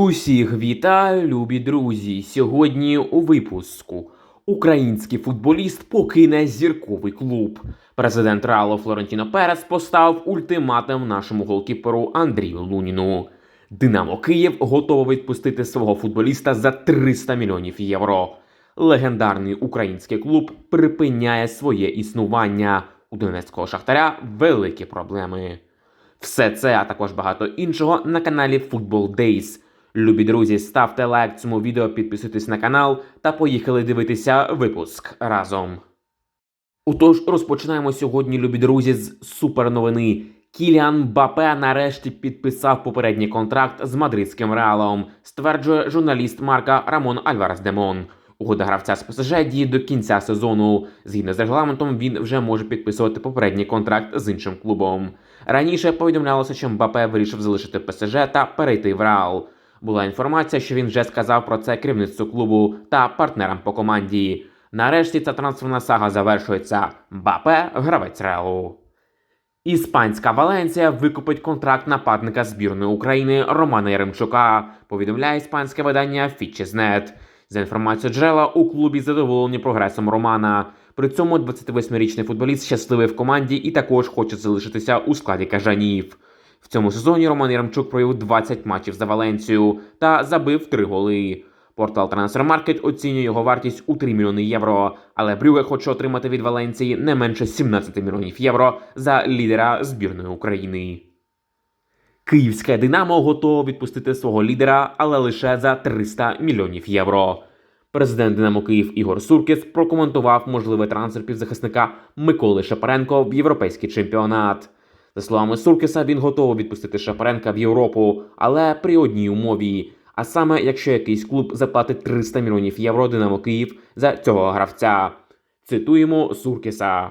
Усіх вітаю, любі друзі! Сьогодні у випуску український футболіст покине зірковий клуб. Президент Реалу Флорентіно Перес постав ультиматум нашому голкіперу Андрію Луніну. Динамо Київ готово відпустити свого футболіста за 300 мільйонів євро. Легендарний український клуб припиняє своє існування. У Донецького шахтаря великі проблеми. Все це, а також багато іншого на каналі Football Days. Любі друзі, ставте лайк цьому відео, підписуйтесь на канал та поїхали дивитися випуск разом. Отож, розпочинаємо сьогодні, любі друзі, з суперновини. Кіліан Бапе нарешті підписав попередній контракт з мадридським реалом, стверджує журналіст Марка Рамон Альварес Демон. Угода гравця з ПСЖ діє до кінця сезону. Згідно з регламентом, він вже може підписувати попередній контракт з іншим клубом. Раніше повідомлялося, що Мбапе вирішив залишити ПСЖ та перейти в Реал. Була інформація, що він вже сказав про це керівництву клубу та партнерам по команді. Нарешті ця трансферна сага завершується. Мбапе – гравець Реалу. Іспанська Валенція викупить контракт нападника збірної України Романа Яремчука, повідомляє іспанське видання Fitches.net. За інформацією джерела, у клубі задоволені прогресом Романа. При цьому 28-річний футболіст щасливий в команді і також хоче залишитися у складі кажанів. В цьому сезоні Роман Яремчук провів 20 матчів за Валенцію та забив 3 голи. Портал Transfermarkt оцінює його вартість у 3 мільйони євро, але Брюге хоче отримати від Валенції не менше 17 мільйонів євро за лідера збірної України. Київське Динамо готово відпустити свого лідера, але лише за 300 мільйонів євро. Президент Динамо Київ Ігор Суркіс прокоментував можливий трансфер півзахисника Миколи Шапаренко в європейський чемпіонат. За словами Суркіса, він готовий відпустити Шапаренка в Європу, але при одній умові. А саме, якщо якийсь клуб заплатить 300 мільйонів євро Динамо Київ за цього гравця. Цитуємо Суркіса.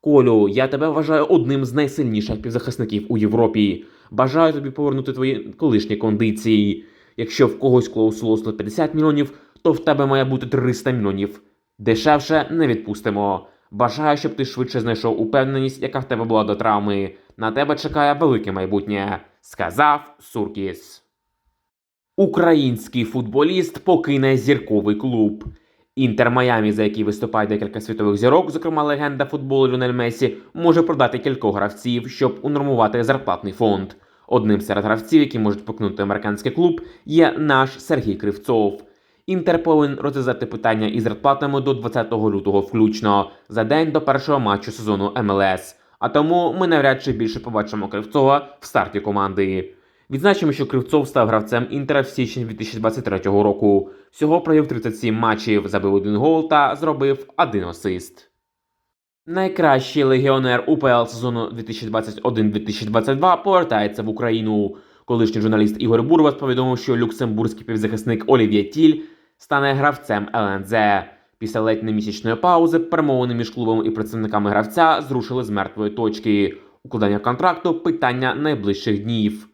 Колю, я тебе вважаю одним з найсильніших півзахисників у Європі. Бажаю тобі повернути твої колишні кондиції. Якщо в когось клаусуло 150 мільйонів, то в тебе має бути 300 мільйонів. Дешевше не відпустимо. Бажаю, щоб ти швидше знайшов упевненість, яка в тебе була до травми. На тебе чекає велике майбутнє, сказав Суркіс. Український футболіст покине зірковий клуб. Інтер Майамі, за який виступає декілька світових зірок, зокрема легенда футболу Ліонель Месі, може продати кількох гравців, щоб унормувати зарплатний фонд. Одним серед гравців, які можуть покинути американський клуб, є наш Сергій Кривцов. Інтер повинен розв'язати питання із зарплатами до 20 лютого включно за день до першого матчу сезону МЛС. А тому ми навряд чи більше побачимо Кривцова в старті команди. Відзначимо, що Кривцов став гравцем Інтера в січні 2023 року. Всього провів 37 матчів, забив один гол та зробив один асист. Найкращий легіонер УПЛ сезону 2021-2022 повертається в Україну. Колишній журналіст Ігор Бурбас повідомив, що люксембурзький півзахисник Олів'є Тіль стане гравцем ЛНЗ. Після ледь немісячної паузи перемовини між клубом і представниками гравця зрушили з мертвої точки. Укладання контракту питання найближчих днів.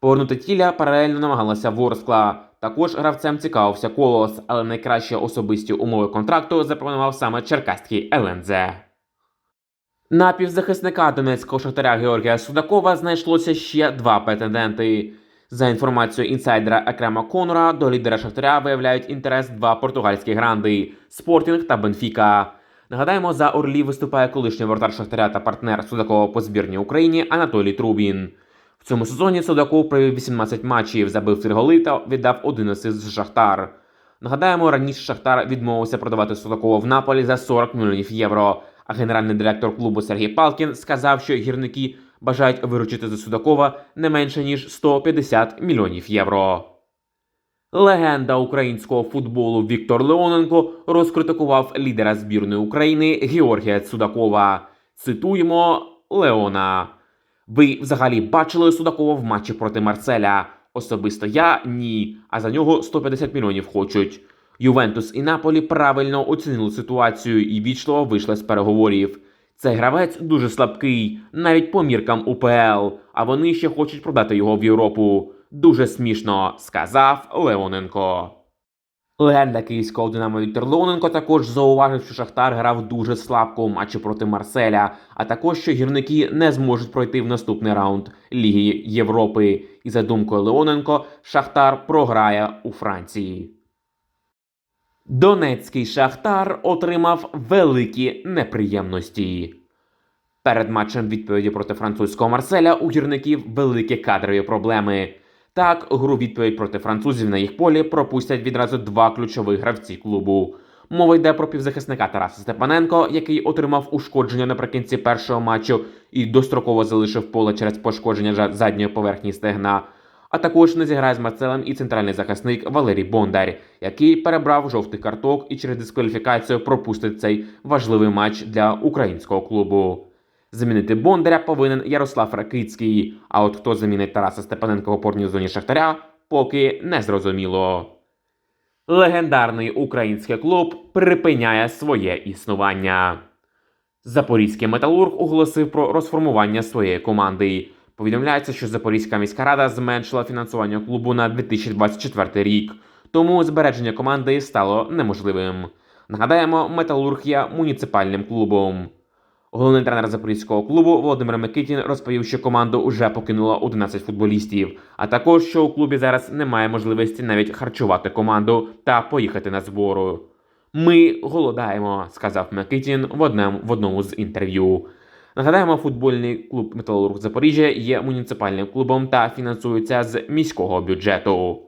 Повернути тіля паралельно намагалася Ворскла. Також гравцем цікавився Колос, але найкращі особисті умови контракту запропонував саме черкаський ЛНЗ. На півзахисника донецького шахтаря Георгія Судакова знайшлося ще два претенденти. За інформацією інсайдера Екрема Конора, до лідера Шахтаря виявляють інтерес два португальські гранди Спортінг та Бенфіка. Нагадаємо, за Орлі виступає колишній вратар Шахтаря та партнер Судакова по збірній Україні Анатолій Трубін. В цьому сезоні Судаков провів 18 матчів, забив 3 голи та віддав один асист з Шахтар. Нагадаємо, раніше Шахтар відмовився продавати Судакова в Наполі за 40 мільйонів євро. А генеральний директор клубу Сергій Палкін сказав, що гірники бажають виручити за Судакова не менше ніж 150 мільйонів євро. Легенда українського футболу Віктор Леоненко розкритикував лідера збірної України Георгія Судакова. Цитуємо Леона. Ви взагалі бачили Судакова в матчі проти Марселя? Особисто я ні. А за нього 150 мільйонів хочуть. Ювентус і Наполі правильно оцінили ситуацію і вічливо вийшли з переговорів. Цей гравець дуже слабкий, навіть по міркам УПЛ, а вони ще хочуть продати його в Європу. Дуже смішно, сказав Леоненко. Легенда київського динамо Віктор Леоненко також зауважив, що Шахтар грав дуже слабко у матчі проти Марселя, а також що гірники не зможуть пройти в наступний раунд Ліги Європи. І за думкою Леоненко, Шахтар програє у Франції. Донецький Шахтар отримав великі неприємності. Перед матчем відповіді проти французького Марселя у гірників великі кадрові проблеми. Так, гру відповідь проти французів на їх полі пропустять відразу два ключових гравці клубу. Мова йде про півзахисника Тараса Степаненко, який отримав ушкодження наприкінці першого матчу і достроково залишив поле через пошкодження задньої поверхні стегна. А також не зіграє з Марселем і центральний захисник Валерій Бондар, який перебрав жовтий карток і через дискваліфікацію пропустить цей важливий матч для українського клубу. Замінити Бондаря повинен Ярослав Ракицький. А от хто замінить Тараса Степаненка в опорній зоні Шахтаря, поки не зрозуміло. Легендарний український клуб припиняє своє існування. Запорізький металург оголосив про розформування своєї команди. Повідомляється, що Запорізька міська рада зменшила фінансування клубу на 2024 рік, тому збереження команди стало неможливим. Нагадаємо, металург є муніципальним клубом. Головний тренер запорізького клубу Володимир Микитін розповів, що команду вже покинуло 11 футболістів, а також що у клубі зараз немає можливості навіть харчувати команду та поїхати на збору. Ми голодаємо, сказав Микитін в одному з інтерв'ю. Нагадаємо, футбольний клуб Металург Запоріжжя є муніципальним клубом та фінансується з міського бюджету.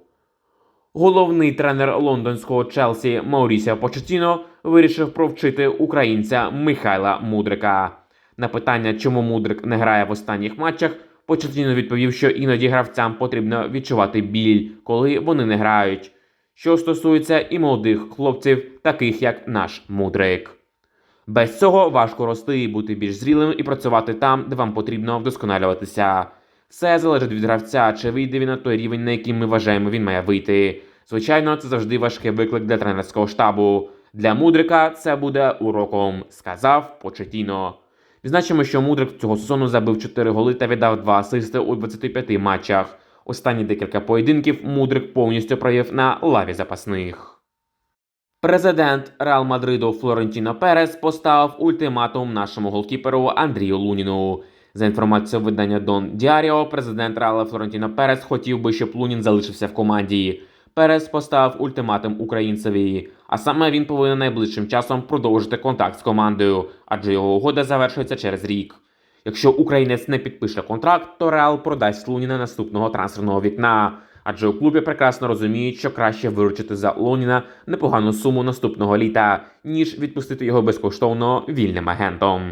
Головний тренер лондонського Челсі Маурісіо Почетіно вирішив провчити українця Михайла Мудрика. На питання, чому Мудрик не грає в останніх матчах, Почетіно відповів, що іноді гравцям потрібно відчувати біль, коли вони не грають. Що стосується і молодих хлопців, таких як наш Мудрик. Без цього важко рости, бути більш зрілим і працювати там, де вам потрібно вдосконалюватися. Все залежить від гравця, чи вийде він на той рівень, на який ми вважаємо, він має вийти. Звичайно, це завжди важкий виклик для тренерського штабу. Для Мудрика це буде уроком, сказав Почетіно. Відзначимо, що Мудрик цього сезону забив 4 голи та віддав 2 асисти у 25 матчах. Останні декілька поєдинків Мудрик повністю провів на лаві запасних. Президент Реал Мадриду Флорентіно Перес поставив ультиматум нашому голкіперу Андрію Луніну. За інформацією видання Дон Діаріо, президент Реала Флорентіно Перес хотів би, щоб Лунін залишився в команді. Перес поставив ультиматум українцеві, а саме він повинен найближчим часом продовжити контакт з командою, адже його угода завершується через рік. Якщо українець не підпише контракт, то Реал продасть Луніна наступного трансферного вікна. Адже у клубі прекрасно розуміють, що краще виручити за Луніна непогану суму наступного літа, ніж відпустити його безкоштовно вільним агентом.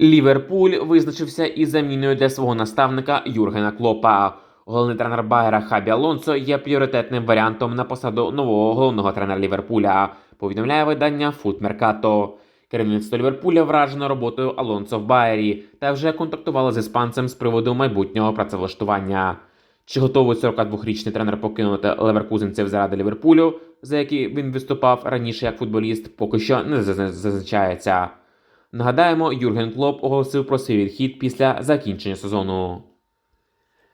Ліверпуль визначився із заміною для свого наставника Юргена Клопа. Головний тренер Байера Хабі Алонсо є пріоритетним варіантом на посаду нового головного тренера Ліверпуля. Повідомляє видання Foot Mercato. Керівництво Ліверпуля вражено роботою Алонсо в Байері та вже контактувало з іспанцем з приводу майбутнього працевлаштування. Чи готовий 42-річний тренер покинути леверкузенців заради Ліверпулю, за який він виступав раніше як футболіст, поки що не зазначається. Нагадаємо, Юрген Клоп оголосив про свій відхід після закінчення сезону.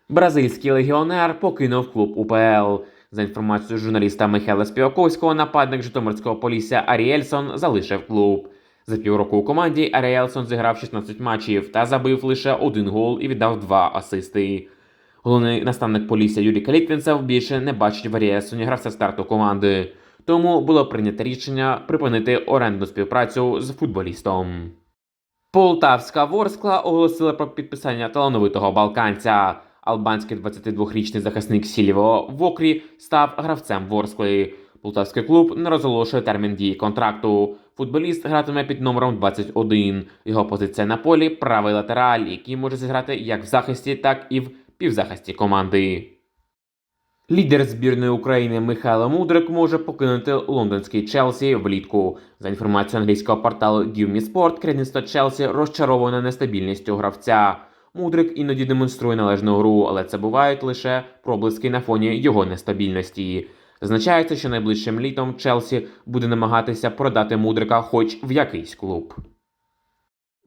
Бразильський легіонер покинув клуб УПЛ. За інформацією журналіста Михайла Співаковського, нападник Житомирського полісся Аріельсон залишив клуб. За півроку у команді Аріельсон зіграв 16 матчів та забив лише один гол і віддав два асисти. Головний наставник Полісся Юрій Калітвінцев більше не бачить в Аріельсоні гравця старту команди. Тому було прийнято рішення припинити орендну співпрацю з футболістом. Полтавська Ворскла оголосила про підписання талановитого балканця. Албанський 22-річний захисник Сільво Вокрі став гравцем Ворскли. Полтавський клуб не розголошує термін дії контракту. Футболіст гратиме під номером 21. Його позиція на полі правий латераль, який може зіграти як в захисті, так і в півзахисті команди. Лідер збірної України Михайло Мудрик може покинути лондонський Челсі влітку. За інформацією англійського порталу Give Sport, керівництво Челсі розчароване нестабільністю гравця. Мудрик іноді демонструє належну гру, але це бувають лише проблиски на фоні його нестабільності. Зазначається, що найближчим літом Челсі буде намагатися продати Мудрика хоч в якийсь клуб.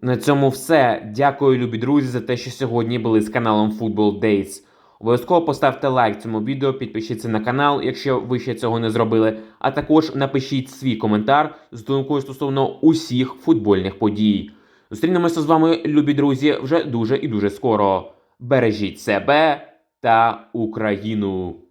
На цьому все. Дякую, любі друзі, за те, що сьогодні були з каналом Football Days. Обов'язково поставте лайк цьому відео, підпишіться на канал, якщо ви ще цього не зробили. А також напишіть свій коментар з думкою стосовно усіх футбольних подій. Зустрінемося з вами, любі друзі, вже дуже і дуже скоро. Бережіть себе та Україну!